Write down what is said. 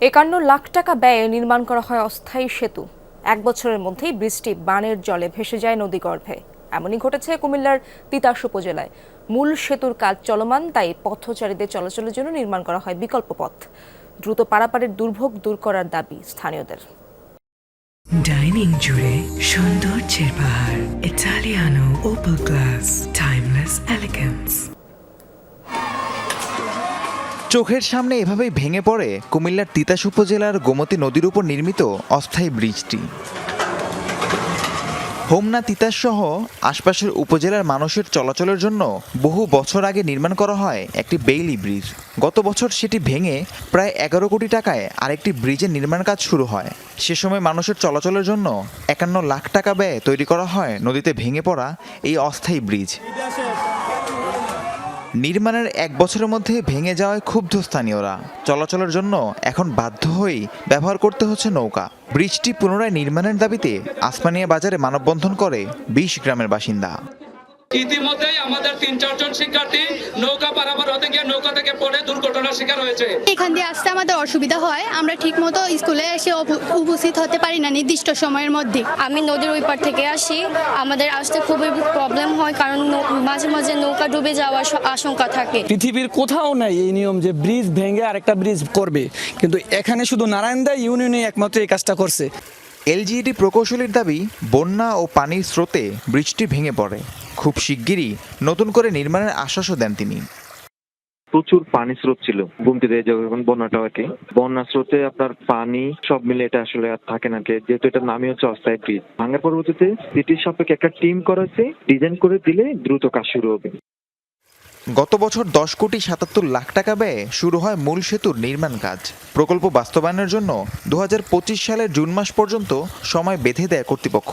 একান্ন লাখ টাকা ব্যয়ে নির্মাণ করা হয় অস্থায়ী সেতু। এক বছরের মধ্যেই বৃষ্টি বানের জলে ভেসে যায় নদীগর্ভে। এমনই ঘটেছে কুমিল্লার তিতাস উপজেলায়। মূল সেতুর কাজ চলমান, তাই পথচারীদের চলাচলের জন্য নির্মাণ করা হয় বিকল্প পথ। দ্রুত পারাপারের দুর্ভোগ দূর করার দাবি স্থানীয়দের। ডাইনিং জুড়ে সৌন্দর্যের পাহাড় Italiano opal glass, timeless elegance. চোখের সামনে এভাবেই ভেঙে পড়ে কুমিল্লার তিতাস উপজেলার গোমতী নদীর উপর নির্মিত অস্থায়ী ব্রিজটি। হোমনা তিতাস সহ আশপাশের উপজেলার মানুষের চলাচলের জন্য বহু বছর আগে নির্মাণ করা হয় একটি বেইলি ব্রিজ। গত বছর সেটি ভেঙে প্রায় এগারো কোটি টাকায় আরেকটি ব্রিজের নির্মাণ কাজ শুরু হয়। সে সময় মানুষের চলাচলের জন্য একান্ন লাখ টাকা ব্যয়ে তৈরি করা হয় নদীতে ভেঙে পড়া এই অস্থায়ী ব্রিজ। নির্মাণের এক বছরের মধ্যে ভেঙে যাওয়ায় ক্ষুব্ধ স্থানীয়রা। চলাচলের জন্য এখন বাধ্য হয়েই ব্যবহার করতে হচ্ছে নৌকা। ব্রিজটি পুনরায় নির্মাণের দাবিতে আসমানিয়া বাজারে মানববন্ধন করে বিশ গ্রামের বাসিন্দা। ইতিমধ্যেই আমাদের তিন চারজন শিক্ষার্থী নৌকা পারাপার হতে গিয়ে নৌকা থেকে পড়ে দুর্ঘটনার শিকার হয়েছে। এখান দিয়ে আসতে আমাদের অসুবিধা হয়। আমরা ঠিকমতো স্কুলে এসে উপস্থিত হতে পারি না নির্দিষ্ট সময়ের মধ্যে। আমি নদীর ওই পার থেকে আসি। আমাদের আসতে খুবই প্রবলেম হয় কারণ মাঝে মাঝে নৌকা ডুবে যাওয়ার আশঙ্কা থাকে। পৃথিবীর কোথাও নাই এই নিয়ম যে ব্রিজ ভেঙে আরেকটা ব্রিজ করবে। কিন্তু এখানে শুধু নারায়ণদা ইউনিয়নে একমাত্র এই কাজটা করছে। এলজিইডি প্রকৌশলীর দাবি বন্যা ও পানির স্রোতে ব্রিজটি ভেঙে পড়ে। খুব শিগগিরই নতুন করে নির্মাণের আশ্বাসও দেন তিনি। প্রচুর পানি স্রোত ছিল দিয়ে যখন বন্যাটা আর কি বন্যা স্রোতে আপনার পানি সব মিলে এটা আসলে আর থাকে না যেহেতু এটা নামই হচ্ছে অস্থায়ী ব্রিজ ভাঙার পরবর্তীতে সিটির সাপেক্ষে একটা টিম করা হয়েছে ডিজাইন করে দিলে দ্রুত কাজ শুরু হবে। গত বছর দশ কোটি সাতাত্তর লাখ টাকা ব্যয়ে শুরু হয় মূল সেতুর নির্মাণ কাজ। প্রকল্প বাস্তবায়নের জন্য দু হাজার পঁচিশ সালের জুন মাস পর্যন্ত সময় বেঁধে দেয় কর্তৃপক্ষ।